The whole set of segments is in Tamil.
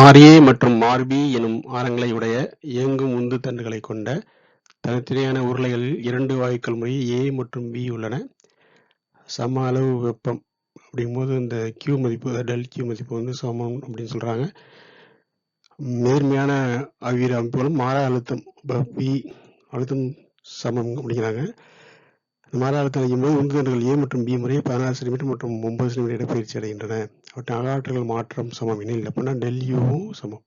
ஆர்ஏ மற்றும் ஆர்பி எனும் ஆரங்களை உடைய இயங்கும் உந்து தண்டுகளைக் கொண்ட தனித்தனியான உருளைகளில் இரண்டு வாயுக்கள் முறை ஏ மற்றும் பி உள்ளன. சம அளவு வெப்பம் அப்படிங்கும்போது இந்த கியூ மதிப்பு டெல் கியூ மதிப்பு வந்து சமம் அப்படின்னு சொல்கிறாங்க நேர்மையான அவீர அமைப்புகளும் மாற அழுத்தம் பி அழுத்தம் சமம் அப்படிங்கிறாங்க. மாறா அடையும் போது உந்து ஏ மற்றும் பி முறை பதினாறு சென்டிமீட்டர் மற்றும் ஒன்பது சென்டிமீட்டர் இடப்பெயர்ச்சி அடைகின்றன. அவற்றின் அகாற்றங்கள் மாற்றம் சமம் எனில் அப்படின்னா டெல் யூவும் சமம்.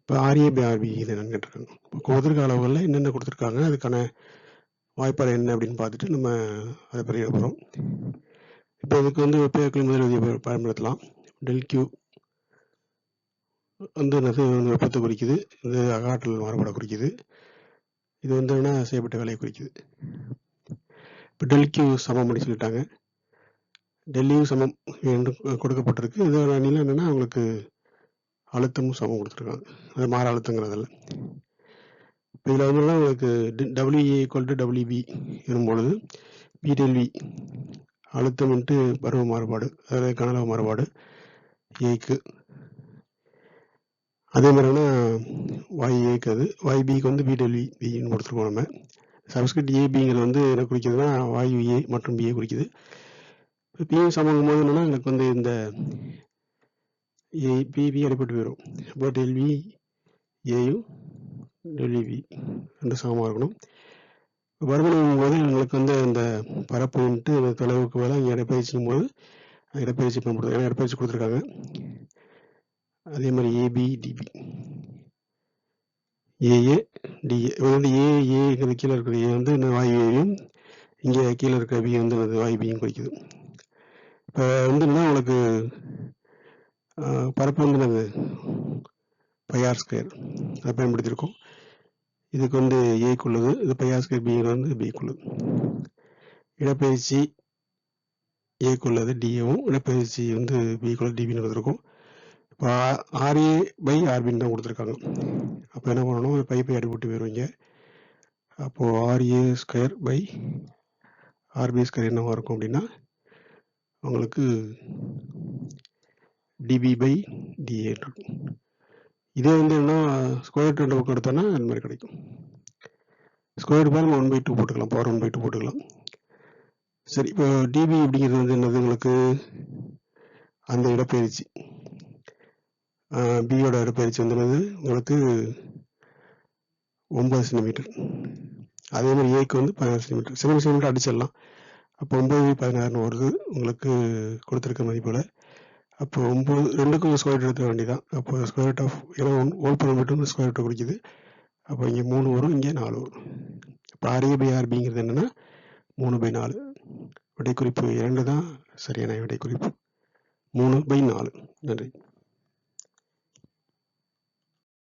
இப்போ ஆர்ஏ ஆர்பி இது என்னன்னு கேட்டிருக்காங்க. இப்போ கொடுத்துருக்க அளவுகளில் என்னென்ன கொடுத்துருக்காங்க அதுக்கான வாய்ப்பாடு என்ன அப்படின்னு பார்த்துட்டு நம்ம அதை பற்றி எழுத இப்போ இதுக்கு வந்து வெப்பவியக்கல் முதல் விதியை பயன்படுத்தலாம். டெல் கியூ வந்து என்னது வெப்பத்தை குறிக்குது. இது அகாற்றல் மாறுபாடை குறிக்குது. இது வந்து என்ன செய்யப்பட்ட வேலையை குறிக்குது. இப்போ டெல்லிக்கும் சமம் அப்படின்னு சொல்லிட்டாங்க. டெல்லியும் சமம் என்று கொடுக்கப்பட்டிருக்கு. இதோட நிலை என்னன்னா உங்களுக்கு அழுத்தமும் சமம் கொடுத்துருக்காங்க. அது மாற அழுத்தங்கிறதில்ல. இப்போ இதில் வந்து உங்களுக்கு டபிள்யூஏ ஈக்குவல் டு டபிள்யூபி எனும் பொழுது பிடெல்வி அழுத்தம் வந்துட்டு பருவ மாறுபாடு அதாவது கனளவு மாறுபாடு ஏக்கு அதே மாதிரினா வாய் ஏக்கு அது. வாய் பிக்கு வந்து பிடெல்வி பின்னு கொடுத்துருக்கோம் நம்ம. சப்ஸ்கிரிப்ட் ஏபிங்கிறது வந்து என்ன குறிக்குதுன்னா வாயு ஏ மற்றும் பிஏ குறிக்குது. பிஏ சமங்கும் போது என்னென்னா எனக்கு வந்து இந்த ஏ பிபி அடிப்பட்டு போயிடும். அப்போ டெல்வி ஏயும் டெல்வி ரெண்டு சமமாக இருக்கணும். வருமானம் போது எங்களுக்கு வந்து அந்த பரப்புன்ட்டு தொலைவுக்கு மேலே இங்கே இடப்பயிற்சிக்கும் போது இடப்பயிற்சி பயன்படுத்தும் ஏன்னா இடப்பயிற்சி கொடுத்துருக்காங்க. அதே மாதிரி ஏபி டிபி ஏஏ டிஏ வந்து ஏ கீழே இருக்கிற ஏ வந்து வாயு ஏயும் இங்கே கீழே இருக்கிற பி வந்து அது வாயு பியும் குறிக்குது. இப்போ வந்து என்ன உங்களுக்கு பரப்பு வந்து நாங்கள் பையார் ஸ்கொயர் அதை பயன்படுத்தியிருக்கோம். இதுக்கு வந்து ஏக்குள்ளது இது பையார் ஸ்கொயர் பிங்கிறது வந்து பிக்குள்ளது இடப்பெயர்ச்சி ஏக்குள்ளது டிஏவும் இடப்பெயர்ச்சி வந்து பிக்குள்ளது டிபின்னு கொடுத்துருக்கோம். ஆர்ஏ பை ஆர்பின்னு தான் கொடுத்துருக்காங்க. அப்போ என்ன பண்ணணும்? பை பை அடிபட்டு போயிடுவீங்க அப்போது R A square by R B square என்னவாக இருக்கும் அப்படின்னா உங்களுக்கு டிபி பை டிஏ இருக்கும். இதே வந்து என்ன ஸ்கொயர் ரெண்டு பக்கம் எடுத்தோன்னா அந்த மாதிரி கிடைக்கும். ஸ்கொயர் பாருங்க ஒன் பை டூ போட்டுக்கலாம். பவர் ஒன் பை டூ போட்டுக்கலாம். சரி இப்போ டிபி அப்படிங்கிறது வந்து என்னது உங்களுக்கு? அந்த இடப்பெயர்ச்சி. பியோட இடப்பெயர்ச்சி வந்து உங்களுக்கு ஒன்பது சென்டிமீட்டர். அதே மாதிரி ஏக்கு வந்து பதினாறு சென்டிமீட்டர். சில சென்டிமீட்டர் அடிச்சிடலாம். அப்போ ஒம்பது பதினாறுன்னு வருது உங்களுக்கு கொடுத்துருக்க மதிப்பில் அப்போ ஒம்பது ரெண்டுக்கும் ஸ்கொயர் எடுத்துக்க வேண்டியதான் அப்போ ஸ்கொயர் ஆஃப் ஏன்னா ஒன் ஹோல் பண்ண மட்டும் ஸ்கொயர் ரூட்டை குறிக்குது அப்போ இங்கே மூணு வரும் இங்கே நாலு வரும். இப்போ ஆர்ஏ பை ஆர்பிங்கிறது என்னென்னா மூணு பை நாலு. விடைக்குறிப்பு இரண்டு தான் சரியான விடைக்குறிப்பு. மூணு பை நாலு. நன்றி.